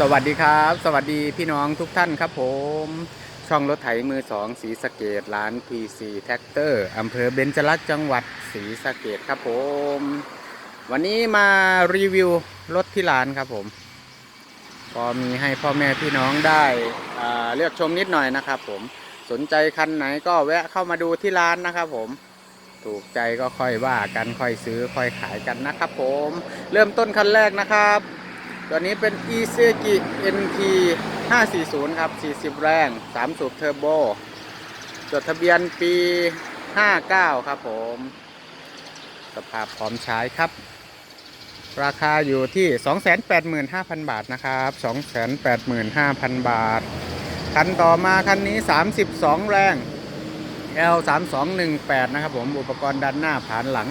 สวัสดีครับ สวัสดีพี่น้องทุกท่านครับผม ช่องรถไถมือสองสีสะเกดร้าน PC แท็กเตอร์อำเภอเบญจรักษ์จังหวัดศรีสะเกดครับผม วันนี้มารีวิวรถที่ร้านครับผมก็มีให้พ่อแม่พี่น้องได้เลือกชมนิดหน่อยนะครับผมสนใจคันไหนก็แวะเข้ามาดูที่ร้านนะครับผมถูกใจก็ค่อยว่ากันค่อยซื้อค่อยขายกันนะครับผม เริ่มต้นคันแรกนะครับ ตัวนี้เป็น e s e k i NT 540 ครับ 40 แรง 3 สูบเทอร์โบ จดทะเบียนปี 59 ครับผม สภาพพร้อมใช้ครับ ราคาอยู่ที่ 285,000 บาทนะครับ 285,000 บาท คันต่อมาคันนี้ 32 แรง L 3218 นะครับผม อุปกรณ์ด้านหน้าผานหลัง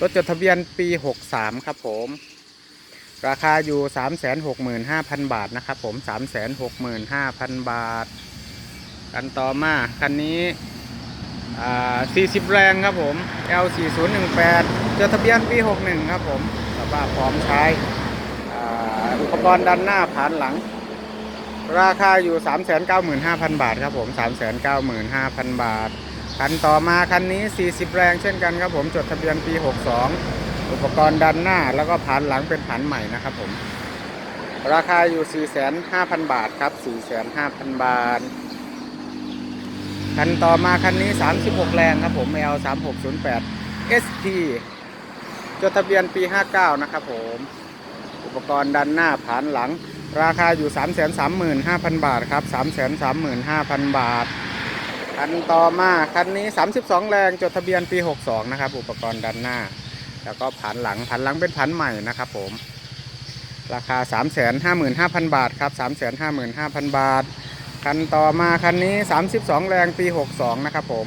รถจดทะเบียนปี 63 ครับผม ราคาอยู่ 365,000 บาทนะครับผม 365,000 บาท กันต่อมาคันนี้ 40 แรงครับผม L 4018 จดทะเบียนปี 61 ครับผมสภาพพร้อมใช้อุปกรณ์ด้านหน้าผ่านหลัง ราคาอยู่ 395,000 บาทครับผม 395,000 บาท คันต่อมาคันนี้ 40 แรงเช่นกันครับผมจดทะเบียนปี 62 อุปกรณ์ดันหน้าแล้วก็ผ่านหลังเป็นผ่านใหม่นะครับผม ราคาอยู่ 45,000บาทครับ 45,000 บาท คันต่อมาคันนี้ 36 แรงครับผม L 3608 SP จดทะเบียนปี 59 นะครับผม อุปกรณ์ดันหน้าผ่านหลัง ราคาอยู่ 335,000 บาทครับ 335,000 บาท คันต่อมาคันนี้ 32 แรงจดทะเบียนปี 62 นะครับ อุปกรณ์ด้านหน้า แล้วก็ผันหลังผันหลังเป็นผันใหม่นะครับผม ราคา 355,000 บาทครับ 355,000 บาท คันต่อมาคันนี้ 32 แรงปี 62 นะครับผม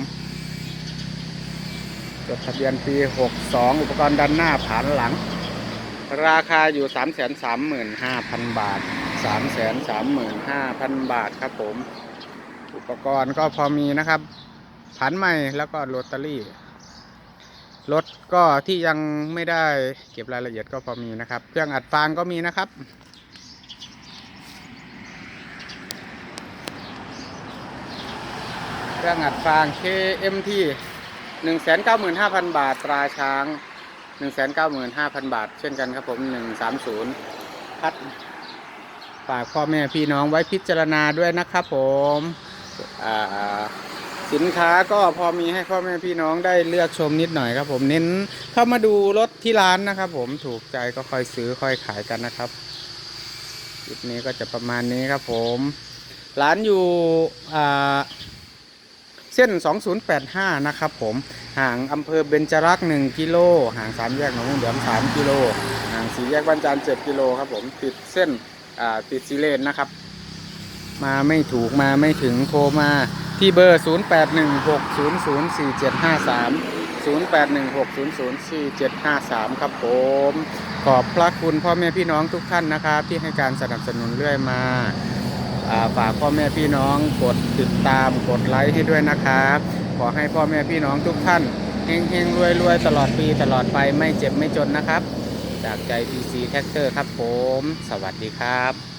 จดทะเบียนปี 62 อุปกรณ์ด้านหน้าผันหลัง ราคาอยู่ 335,000 บาท 335,000 บาทครับผม อุปกรณ์ก็พอมีนะครับผันใหม่แล้วก็โรตารี่รถก็ที่ยังไม่ได้เก็บรายละเอียดก็พอมีนะครับ เครื่องอัดฟางก็มีนะครับ เครื่องอัดฟาง KMT 195,000 บาทตราช้าง 195,000 บาท เช่นกันครับผม 130 พัดฝากพ่อแม่พี่น้องไว้พิจารณาด้วยนะครับผม สินค้าก็พอมีให้พ่อแม่พี่น้องได้เลือกชมนิดหน่อยครับ ผมเน้นเข้ามาดูรถที่ร้านนะครับ ผมถูกใจก็ค่อยซื้อค่อยขายกันนะครับคลิปนี้ก็จะประมาณนี้ครับผม ร้านอยู่เส้น 2085 นะครับผมห่างอำเภอเบญจรักษ์1กิโลห่างสามแยกหนองเหลือม3กิโลห่างสี่แยกบ้านจาน7กิโลครับผมติดเส้นติดซีเลนนะครับ มาไม่ถูกมาไม่ถึงโทรมาที่เบอร์ 0816004753 0816004753 ครับผม ขอบพระคุณพ่อแม่พี่น้องทุกท่านนะครับ ที่ให้การสนับสนุนเรื่อยมาฝากพ่อแม่พี่น้องกดติดตามกดไลค์ให้ด้วยนะครับ ขอให้พ่อแม่พี่น้องทุกท่านเฮงเฮงรวยรวยตลอดปีตลอดไปไม่เจ็บไม่จนนะครับ จากใจ PC Tractor ครับผม สวัสดีครับ